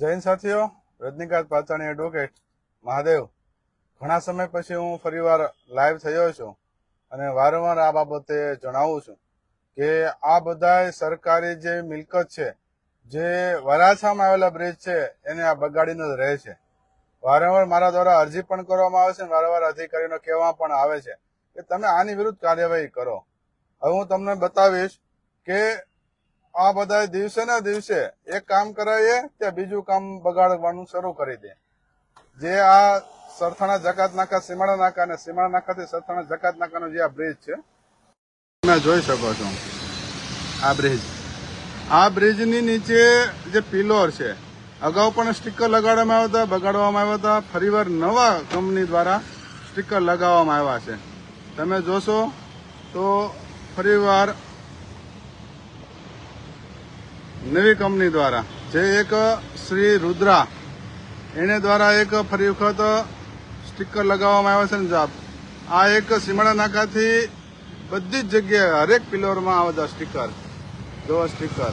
જૈન સાથીઓ, રજનીકાંત પાચાણી એડવોકેટ મહાદેવ. ઘણા સમય પછી હું ફરીવાર લાઈવ થયો છું અને વારંવાર આ બાબતે જણાવું છું કે આ બધા સરકારી જે મિલકત છે, જે વરાછામાં આવેલા બ્રિજ છે, એને આ બગાડીને જ રહે છે. વારંવાર મારા દ્વારા અરજી પણ કરવામાં આવે છે અને વારંવાર અધિકારીનો કહેવા પણ આવે છે કે તમે આની વિરુદ્ધ કાર્યવાહી કરો. હવે હું તમને બતાવીશ કે આ બધા દિવસે ને દિવસે એક કામ કરાવીએ ત્યાં બીજું કામ બગાડવાનું શરૂ કરી દે. જે આ સરથાણા જકાત નાકા, સીમાડા નાકા અને સીમાડા નાકાથી સરથાણા જકાત નાકાનો જે આ બ્રિજ છે, તમે જોઈ શકો છો. આ બ્રિજ. આ બ્રિજની નીચે જે પિલોર છે, અગાઉ પણ સ્ટીકર લગાડવામાં આવ્યા હતા, બગાડવામાં આવ્યા હતા. ફરીવાર નવા કંપની દ્વારા સ્ટીકર લગાવવામાં આવ્યા છે. તમે જોશો તો ફરીવાર નવી કંપની દ્વારા, જે એક શ્રી રુદ્રા, એને દ્વારા એક ફરી વખત સ્ટીકર લગાવવામાં આવ્યા છે ને જાપ. આ એક સીમાડા નાકાથી બધી જ જગ્યાએ હરેક પિલરમાં આવે છે સ્ટીકર. જો સ્ટીકર.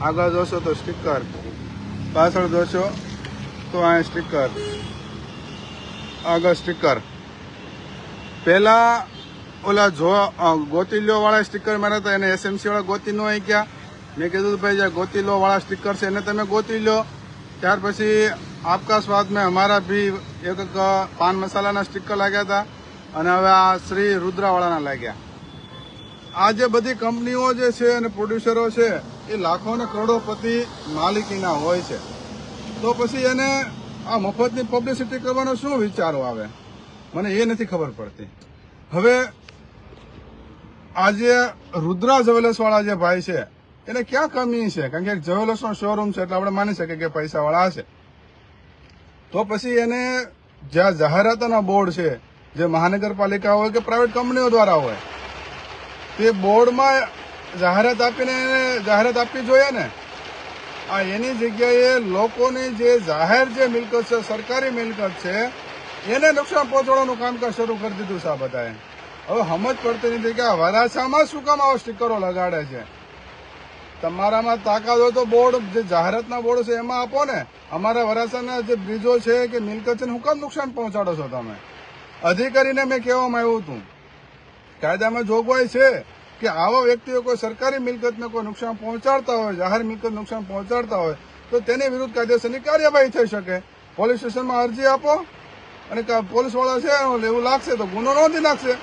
આગળ જોશો તો સ્ટીકર. પાછળ જોશો તો આ સ્ટીકર. આગળ સ્ટીકર. પહેલાં ઓલા જો ગોતીલ્યો વાળા સ્ટીકર માર્યા હતા, એને એસએમસી વાળા ગોતી નો અહીં ગયા મેં કીધું ભાઈ, જે ગોતીલો વાળા સ્ટીકર છે, એને તમે ગોતી લો. ત્યાર પછી આપકા સ્વાદ મેં અમારા ભી એક એક પાન મસાલાના સ્ટીકર લાગ્યા હતા અને હવે આ શ્રી રુદ્રાવાળાના લાગ્યા. આ જે બધી કંપનીઓ જે છે અને પ્રોડ્યુસરો છે, એ લાખો ને કરોડોપતિ માલિકીના હોય છે. તો પછી એને આ મફતની પબ્લિસિટી કરવાનો શું વિચારો આવે? મને એ નથી ખબર પડતી. હવે આજે રુદ્રા જ્વેલર્સવાળા જે ભાઈ છે એને ક્યાં કમી છે? કારણ કે જવેલર્સનો શોરૂમ છે એટલે આપણે માની શકીએ કે પૈસાવાળા છે તો પછી એને જ્યાં જાહેરાતોના બોર્ડ છે, જે મહાનગરપાલિકા હોય કે પ્રાઇવેટ કંપનીઓ દ્વારા હોય, તે બોર્ડમાં જાહેરાત આપીને એને જાહેરાત આપવી જોઈએ ને? આ એની જગ્યાએ લોકોની જે જાહેર જે મિલકત છે, સરકારી મિલકત છે, એને નુકસાન પહોંચાડવાનું કામકાજ શરૂ કરી દીધું છે આ બધાએ. હવે સમજ પડતી નથી કે આ વરાછામાં શું કામ આવા સ્ટીકરો લગાડે છે? તમારામાં તાકાત હોય તો બોર્ડ, જે જાહેરાતના બોર્ડ છે એમાં આપો ને. અમારા વરાછાના જે બ્રિજો છે કે મિલકત છે હું કામ નુકસાન પહોંચાડો છો તમે? અધિકારીને મેં કહેવામાં આવ્યું હતું. કાયદામાં જોગવાઈ છે કે આવા વ્યક્તિઓ કોઈ સરકારી મિલકતને કોઈ નુકસાન પહોંચાડતા હોય, જાહેર મિલકત નુકસાન પહોંચાડતા હોય, તો તેની વિરુદ્ધ કાયદેસરની કાર્યવાહી થઈ શકે. પોલીસ સ્ટેશનમાં અરજી આપો. અને પોલીસવાળા છે એવું લાગશે તો ગુનો નોંધી નાખશે.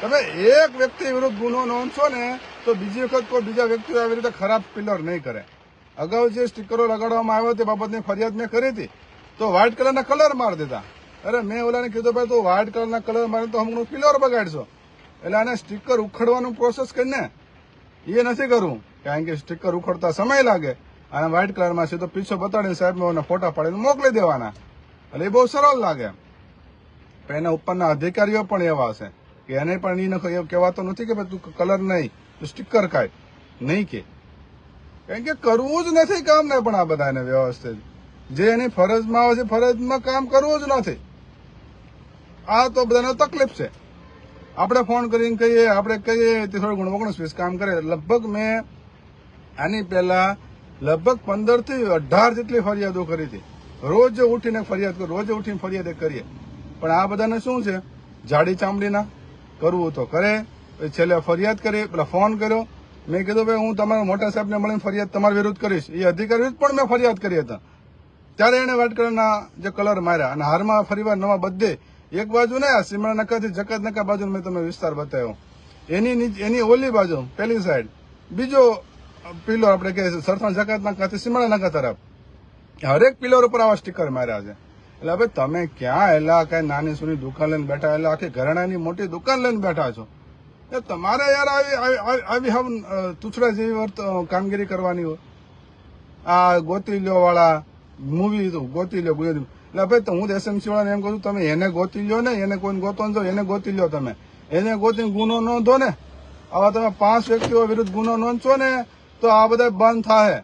તમે એક વ્યક્તિ વિરુદ્ધ ગુનો નોંધશો ને તો બીજી વખત કોઈ બીજા વ્યક્તિઓ આવી રીતે ખરાબ પિલર નહીં કરે. અગાઉ જે સ્ટીકરો લગાડવામાં આવ્યો તે બાબતની ફરિયાદ મેં કરી હતી. તો વ્હાઇટ કલરના કલર મારી દીધા. અરે મેં ઓલાને કીધું, ભાઈ, તું વ્હાઇટ કલરના કલર મારે તો હમણાં પિલર બગાડશો. એટલે આને સ્ટીકર ઉખડવાનું પ્રોસેસ કરીને એ નથી કરવું કારણ કે સ્ટીકર ઉખડતા સમય લાગે. અને વ્હાઇટ કલરમાં છે તો પીછો બતાડીને સાહેબ મેં ફોટા પાડીને મોકલી દેવાના. એટલે એ બહુ સરળ લાગે. એના ઉપરના અધિકારીઓ પણ એવા છે કે એને પણ એને કહેવાતો નથી કે ભાઈ તું કલર નહીં, તું સ્ટીકર કાઢ. નહીં કે. કારણ કે કરવું જ નથી કામ ને પણ આ બધાને વ્યવસ્થિત. જે એની ફરજમાં આવે છે, ફરજમાં કામ કરવું જ નથી. આ તો બધાને તકલીફ છે. આપણે ફોન કરીને કહીએ, આપણે કહીએ, તે થોડું ઘણું ઓગણીસ વીસ કામ કરે. લગભગ મેં આની પહેલા લગભગ પંદરથી અઢાર જેટલી ફરિયાદો કરી હતી. રોજ ઉઠીને ફરિયાદ કરું, રોજ ઉઠીને ફરિયાદ કરીએ. પણ આ બધાને શું છે? જાડી ચામડીના. કરવું તો કરે. છેલ્લે ફરિયાદ કરી, પેલા ફોન કર્યો. મેં કીધું, ભાઈ, હું તમારા મોટા સાહેબને મળીને ફરિયાદ તમારા વિરુદ્ધ કરીશ. એ અધિકારી વિરુદ્ધ પણ મેં ફરિયાદ કરી હતા. ત્યારે એને વ્હાઇટ કલરના જે કલર માર્યા અને હારમાં ફરીવાર નવા બધે એક બાજુ ને સીમડા નકાથી જકાત નકા બાજુ મેં તમને વિસ્તાર બતાવ્યો. એની એની ઓલી બાજુ, પેલી સાઈડ બીજો પિલર આપણે કે સરથાણ જકાત નકાથી સીમડા નકા તરફ. હરેક પિલર ઉપર આવા સ્ટીકર માર્યા છે. એટલે હવે તમે ક્યાં એલા કઈ નાની સુની દુકાન લઈને બેઠા એટલે આખી ઘરેણાની મોટી દુકાન લઈને બેઠા છો? એ તમારે યાર આવી આવી- હમ તુછડા જેવી કામગીરી કરવાની હોય. આ ગોતી લ્યો વાળા મૂવી ગોતી લ્યો ગુજરાતી એટલે ભાઈ તો હું એસએમસી વાળાને એમ કહું છું, તમે એને ગોતી લ્યો ને, એને કોઈ ગોતો જો એને ગોતી લ્યો તમે. એને ગોતી ગુનો નોંધો ને. આવા તમે પાંચ વ્યક્તિઓ વિરુદ્ધ ગુનો નોંધશો ને, તો આ બધા બંધ થાય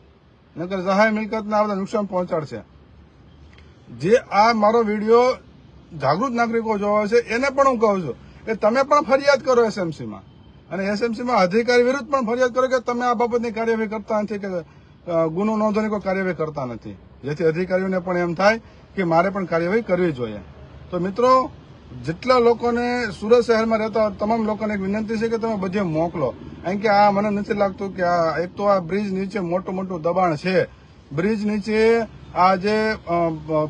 નકર સહાય મિલકતને આ બધા નુકસાન પહોંચાડશે. જે આ મારો વીડિયો જાગૃત નાગરિકો જોવા છે, એને પણ હું કહું છું કે તમે પણ ફરિયાદ કરો એસએમસીમાં. અને એસએમસીમાં અધિકારી વિરુદ્ધ પણ ફરિયાદ કરો કે તમે આ બાબતની કાર્યવાહી કરતા નથી કે ગુનો નોંધવાની કોઈ કાર્યવાહી કરતા નથી. જેથી અધિકારીઓને પણ એમ થાય કે મારે પણ કાર્યવાહી કરવી જોઈએ. તો મિત્રો, જેટલા લોકોને સુરત શહેરમાં રહેતા તમામ લોકોને એક વિનંતી છે કે તમે બધે મોકલો. કારણ કે આ મને નથી લાગતું કે આ, એક તો આ બ્રિજ નીચે મોટું મોટું દબાણ છે. બ્રિજ નીચે આ જે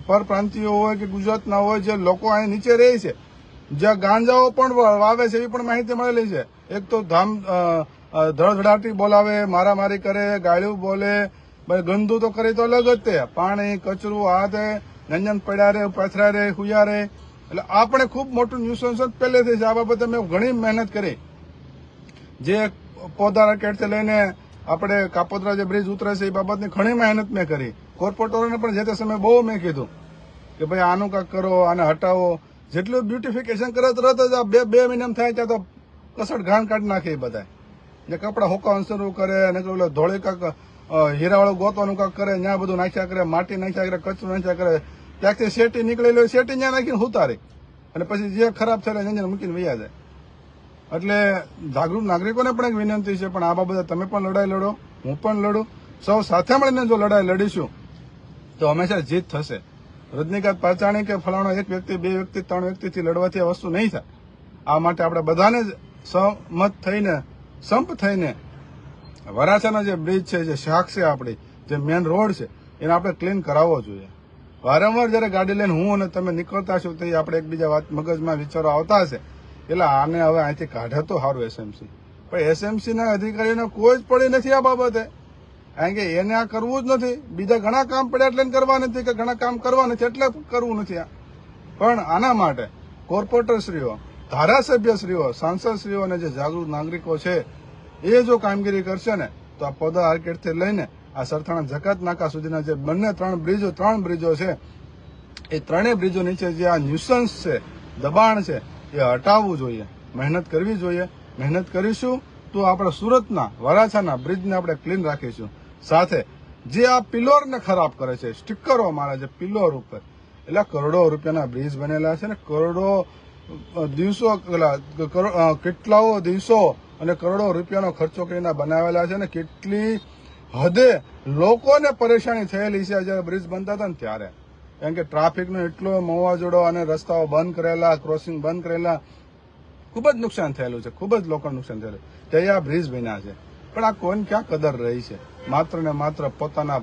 પરપ્રાંતિયો હોય કે ગુજરાતના હોય જે લોકો અહીં નીચે રહે છે, જ્યાં ગાંજાઓ પણ વાવે છે એવી પણ માહિતી મળેલી છે. એક તો ધામ ધડધડાટી બોલાવે, મારામારી કરે, ગાળ્યું બોલે ગંદુ તો કરી તો અલગ જ તે. પાણી, કચરું તે નંજન પડ્યા રે પથરા રે, હુયા રે. એટલે આપણે ખૂબ મોટું ન્યુસન્સ જ પહેલેથી છે. આ બાબતે મેં ઘણી મહેનત કરી. જે પોદા રકેટથી લઈને આપણે કાપોદ્રા જે બ્રિજ ઉતરે છે એ બાબતની ઘણી મહેનત મેં કરી. કોર્પોરેટરોને પણ જે તે સમયે બહુ મેં કીધું કે ભાઈ આનું કાંક કરો, આને હટાવો. જેટલું બ્યુટિફિકેશન કરે તરત જ આ બે બે મહિનામાં થાય ત્યાં તો કસડ ઘાણ કાઢી નાખે એ બધા જે કપડા હોકાવાનું શરૂ કરે અને ઓલો ધોળે કાંક હીરાવાળું ગોતવાનું કાંક કરે ત્યાં બધું નાખ્યા કરે, માટી નાખ્યા કરે, કચરું નાખ્યા કરે. ત્યાંથી શેટી નીકળેલી હોય શેટી ત્યાં નાખીને ઉતારે. અને પછી જે ખરાબ થયેલા એને મૂકીને વૈયા જાય. એટલે જાગૃત નાગરિકોને પણ એક વિનંતી છે, પણ આ બાબતે તમે પણ લડાઈ લડો, હું પણ લડું. સૌ સાથે મળીને જો લડાઈ લડીશું તો હંમેશા જીત થશે. રજનીકાંત પાચાણી કે ફલાણો એક વ્યક્તિ, બે વ્યક્તિ, ત્રણ વ્યક્તિથી લડવાથી આ વસ્તુ નહીં થાય. આ માટે આપણે બધાને જ સહમત થઈને, સંપ થઈને, વરાછાનો જે બ્રિજ છે, જે શાખ છે આપણી, જે મેન રોડ છે, એને આપણે ક્લીન કરાવવો જોઈએ. વારંવાર જ્યારે ગાડી લઈને હું અને તમે નીકળતા છો તો આપણે એકબીજા વાત મગજમાં વિચારો આવતા હશે. એટલે આને હવે અહીંથી કાઢે તો સારું એસએમસી પણ એસએમસીના અધિકારીઓને કોઈ જ પડી નથી આ બાબતે. કારણ કે એને આ કરવું જ નથી. બીજા ઘણા કામ પડ્યા એટલે કરવા નથી કે ઘણા કામ કરવા નથી એટલે કરવું નથી આ. પણ આના માટે કોર્પોરેટરશ્રીઓ, ધારાસભ્યશ્રીઓ, સાંસદશ્રીઓ અને જે જાગૃત નાગરિકો છે, એ જો કામગીરી કરશે ને, તો આ પોદા આર્કેટથી લઈને આ સરથાણા જકાત નાકા સુધીના જે બંને ત્રણ બ્રિજો ત્રણ બ્રિજો છે, એ ત્રણેય બ્રિજો નીચે જે આ ન્યુસન્સ છે, દબાણ છે, એ હટાવવું જોઈએ. મહેનત કરવી જોઈએ. મહેનત કરીશું તો આપણે સુરતના, વરાછાના બ્રિજને આપણે ક્લીન રાખીશું. સાથે જે આ પિલોરને ખરાબ કરે છે, સ્ટીકરો મારે છે પિલોર ઉપર. એટલે કરોડો રૂપિયાના બ્રિજ બનેલા છે ને કરોડો દિવસો કેટલાઓ દિવસો અને કરોડો રૂપિયાનો ખર્ચો કરીને બનાવેલા છે ને કેટલી હદે લોકોને પરેશાની થયેલી છે જયારે બ્રિજ બનતા હતા ને ત્યારે. કારણ કે ટ્રાફિકનો એટલો મોવાજોડો અને રસ્તાઓ બંધ કરેલા, ક્રોસિંગ બંધ કરેલા, ખૂબ જ નુકસાન થયેલું છે, ખૂબ જ લોકોને નુકસાન થયેલું તે આ બ્રિજ બન્યા છે. પણ આ કોઈને ક્યાં કદર રહી છે? માત્ર ને માત્ર પોતાના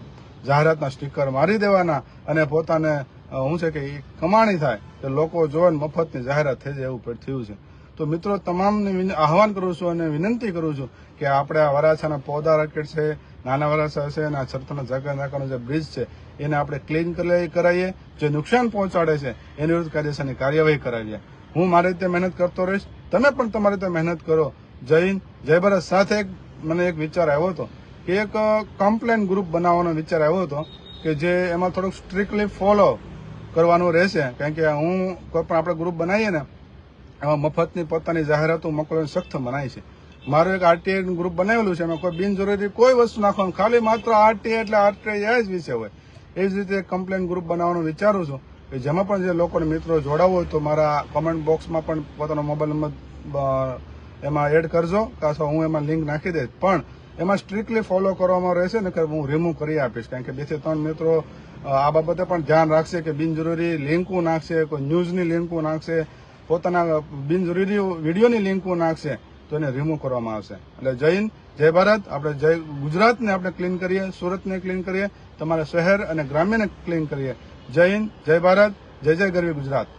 જાહેરાતના સ્ટીકર મારી દેવાના અને પોતાને શું છે કે એ કમાણી થાય કે લોકો જોવે મફતની જાહેરાત થઈ જાય એવું થયું છે. તો મિત્રો, તમામને આહવાન કરું છું અને વિનંતી કરું છું કે આપણે આ વરાછાના પોદા રાકેટ છે, નાના વરાછા છે અને આ સરથાના જાગા નાકાનો જે બ્રિજ છે, એને આપણે ક્લીન કરાવીએ જે નુકસાન પહોંચાડે છે, એની વિરુદ્ધ કાયદેસરની કાર્યવાહી કરાવીએ. હું મારી રીતે મહેનત કરતો રહીશ, તમે પણ તમારી રીતે મહેનત કરો. જય હિન્દ, જય ભારત. સાથે મને એક વિચાર આવ્યો હતો કે એક કમ્પ્લેન ગ્રુપ બનાવવાનો વિચાર આવ્યો હતો કે જે એમાં થોડુંક સ્ટ્રિક્ટલી ફોલો કરવાનું રહેશે. કારણ કે હું કોઈ પણ આપણે ગ્રુપ બનાવીએ ને, એમાં મફતની પોતાની જાહેરાતો મોકલવાની સખ્ત મનાય છે. મારું એક આરટીઆઈ ગ્રુપ બનાવેલું છે, એમાં કોઈ બિનજરૂરી કોઈ વસ્તુ નાખવાનું, ખાલી માત્ર આરટીઆઈ એટલે આરટીઆઈ જ વિશે હોય. એ જ રીતે કમ્પ્લેન ગ્રુપ બનાવવાનું વિચારું છું કે જેમાં પણ જે લોકોને મિત્રો જોડાવવું હોય તો મારા કોમેન્ટ બોક્સમાં પણ પોતાનો મોબાઈલ નંબર એમાં એડ કરજો, કાં હું એમાં લિંક નાખી દઈશ. પણ એમાં સ્ટ્રિક્ટલી ફોલો કરવામાં રહેશે ને કે હું રિમૂવ કરી આપીશ. કારણ કે બેથી ત્રણ મિત્રો આ બાબતે પણ ધ્યાન રાખશે કે બિનજરૂરી લિંકો નાખશે, કોઈ ન્યૂઝની લિંકો નાખશે, પોતાના બિનજરૂરી વિડીયોની લિંકો નાખશે, તો એને રિમૂવ કરવામાં આવશે. એટલે જય હિન્દ, જય ભારત, આપણે જય ગુજરાતને આપણે ક્લીન કરીએ, સુરતને ક્લીન કરીએ, તમારા શહેર અને ગ્રામ્યને ક્લીન કરીએ. જય હિન્દ, જય ભારત, જય જય ગરવી ગુજરાત.